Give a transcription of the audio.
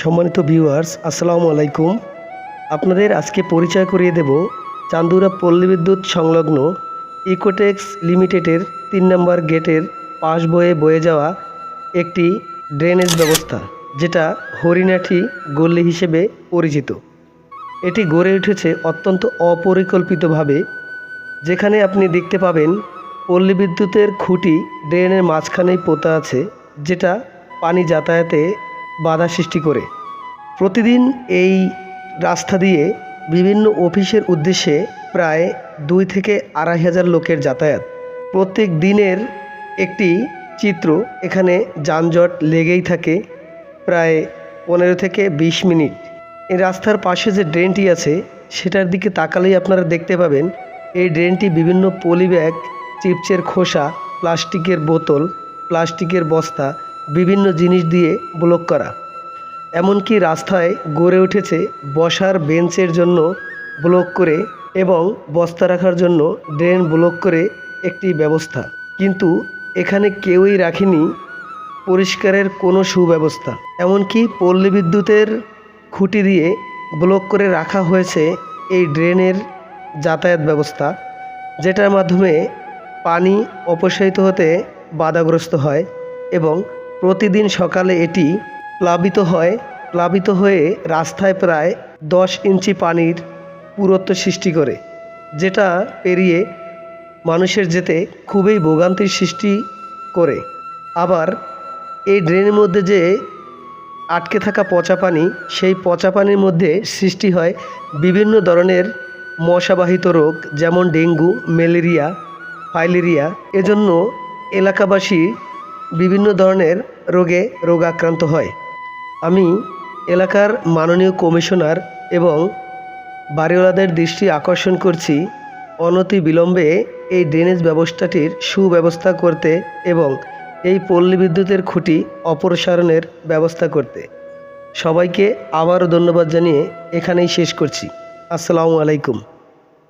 সম্মানিত ভিউয়ার্স আসসালামু আলাইকুম। আপনাদের আজকে পরিচয় করিয়ে দেব চান্দুরা পল্লী বিদ্যুৎ সংলগ্ন ইকোটেক্স লিমিটেডের তিন নম্বর গেটের পাশ বয়ে বয়ে যাওয়া একটি ড্রেনেজ ব্যবস্থা, যেটা হরিণাঠি গল্লি হিসেবে পরিচিত। এটি গড়ে উঠেছে অত্যন্ত অপরিকল্পিতভাবে, যেখানে আপনি দেখতে পাবেন পল্লী বিদ্যুতের খুঁটি ড্রেনের মাঝখানেই পোতা আছে, যেটা পানি যাতায়াতে বাধা সৃষ্টি করে। প্রতিদিন এই রাস্তা দিয়ে বিভিন্ন অফিসের উদ্দেশ্যে প্রায় দুই থেকে আড়াই হাজার লোকের যাতায়াত। প্রত্যেক দিনের একটি চিত্র এখানে যানজট লেগেই থাকে, প্রায় পনেরো থেকে বিশ মিনিট। এই রাস্তার পাশে যে ড্রেনটি আছে, সেটার দিকে তাকালেই আপনারা দেখতে পাবেন, এই ড্রেনটি বিভিন্ন পলি ব্যাগ চিপসের খোসা, প্লাস্টিকের বোতল, প্লাস্টিকের বস্তা বিভিন্ন জিনিস দিয়ে ব্লক করা। এমনকি রাস্তায় গড়ে উঠেছে বসার বেঞ্চের জন্য ব্লক করে এবং বস্তা রাখার জন্য ড্রেন ব্লক করে একটি ব্যবস্থা। কিন্তু এখানে কেউই রাখেনি পরিষ্কারের কোনো সুব্যবস্থা। এমনকি পল্লী বিদ্যুতের খুঁটি দিয়ে ব্লক করে রাখা হয়েছে এই ড্রেনের যাতায়াত ব্যবস্থা, যেটার মাধ্যমে পানি অপসারিত হতে বাধাগ্রস্ত হয় এবং প্রতিদিন সকালে এটি প্লাবিত হয়। প্লাবিত হয়ে রাস্তায় প্রায় দশ ইঞ্চি পানির পুরত্ব সৃষ্টি করে, যেটা পেরিয়ে মানুষের যেতে খুবই ভোগান্তির সৃষ্টি করে। আবার এই ড্রেনের মধ্যে যে আটকে থাকা পচা পানি, সেই পচা পানির মধ্যে সৃষ্টি হয় বিভিন্ন ধরনের মশাবাহিত রোগ, যেমন ডেঙ্গু, ম্যালেরিয়া, ফাইলেরিয়া। এজন্য এলাকাবাসী বিভিন্ন ধরনের রোগে রোগাক্রান্ত হয়। আমি এলাকার মাননীয় কমিশনার এবং বাড়িওয়ালাদের দৃষ্টি আকর্ষণ করছি অনতি বিলম্বে এই ড্রেনেজ ব্যবস্থাটির সুব্যবস্থা করতে এবং এই পল্লী বিদ্যুতের খুঁটি অপসারণের ব্যবস্থা করতে। সবাইকে আবারও ধন্যবাদ জানিয়ে এখানেই শেষ করছি। আসসালামু আলাইকুম।